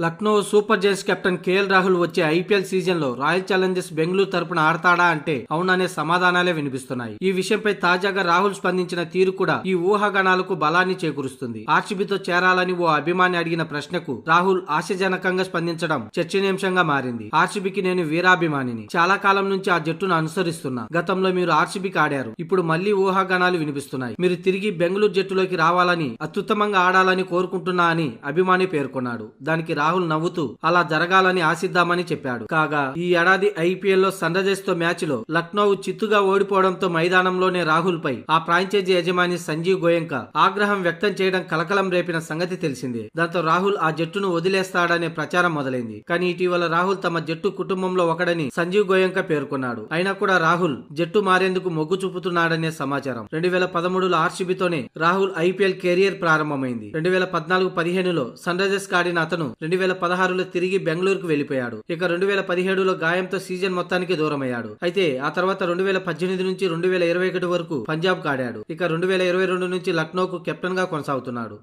Lucknow super giants captain KL Rahul వచ్చే IPL సీజన్లో royal Challengers Bengaluru తరపున ఆడతాడా అంటే అవుననే సమాధానాలే వినిపిస్తున్నాయి. ఈ విషయంపై తాజాగా రాహుల్ స్పందించిన తీరు కూడా ఈ ఊహాగణాలకు బలాన్ని చేకూరుస్తుంది. ఆర్సీబీతో చేరాలని ఓ అభిమాని అడిగిన ప్రశ్నకు రాహుల్ ఆశాజనకంగా స్పందించడం చర్చనీయాంశంగా మారింది. ఆర్సీబీకి నేను వీరాభిమానిని. చాలా కాలం నుంచి ఆ జట్టును అనుసరిస్తున్నా. గతంలో మీరు ఆర్సీబీకి ఆడారు. ఇప్పుడు మళ్ళీ ఊహాగణాలు వినిపిస్తున్నాయి. మీరు తిరిగి బెంగళూరు జట్టులోకి రావాలని అత్యుత్తమంగా ఆడాలని కోరుకుంటున్నా అని అభిమాని పేర్కొన్నాడు. దానికి రాహుల్ నవ్వుతూ అలా జరగాలని ఆశిద్దామని చెప్పాడు. కాగా ఈ ఏడాది ఐపీఎల్లో సన్ రైజర్స్తో మ్యాచ్లో లక్నో చిత్తుగా ఓడిపోవడంతో మైదానంలోనే రాహుల్ పై ఆ ఫ్రాంచైజీ యజమాని సంజీవ్ గోయంక ఆగ్రహం వ్యక్తం చేయడం కలకలం రేపిన సంగతి తెలిసిందే. దాంతో రాహుల్ ఆ జట్టును వదిలేస్తాడనే ప్రచారం మొదలైంది. కానీ ఇటీవల రాహుల్ తమ జట్టు కుటుంబంలో ఒకడని సంజీవ్ గోయంక పేర్కొన్నాడు. అయినా కూడా రాహుల్ జట్టు మారేందుకు మొగ్గు చూపుతున్నాడనే సమాచారం. రెండు వేల పదమూడులో ఆర్సీబీతోనే రాహుల్ ఐపీఎల్ కెరియర్ ప్రారంభమైంది. రెండు వేల పద్నాలుగు పదిహేనులో సన్ రైజర్స్ ఆడిన అతను రెండు రెండు వేల పదహారులో తిరిగి బెంగళూరుకు వెళ్ళిపోయాడు ఇక రెండు వేల పదిహేడులో గాయంతో సీజన్ మొత్తానికి దూరమయ్యాడు. అయితే ఆ తర్వాత రెండు వేల పద్దెనిమిది నుంచి రెండు వేల ఇరవై ఒకటి వరకు పంజాబ్ కాడాడు. ఇక రెండు వేల ఇరవై రెండు నుంచి లక్నోకు కెప్టెన్గా కొనసాగుతున్నాడు.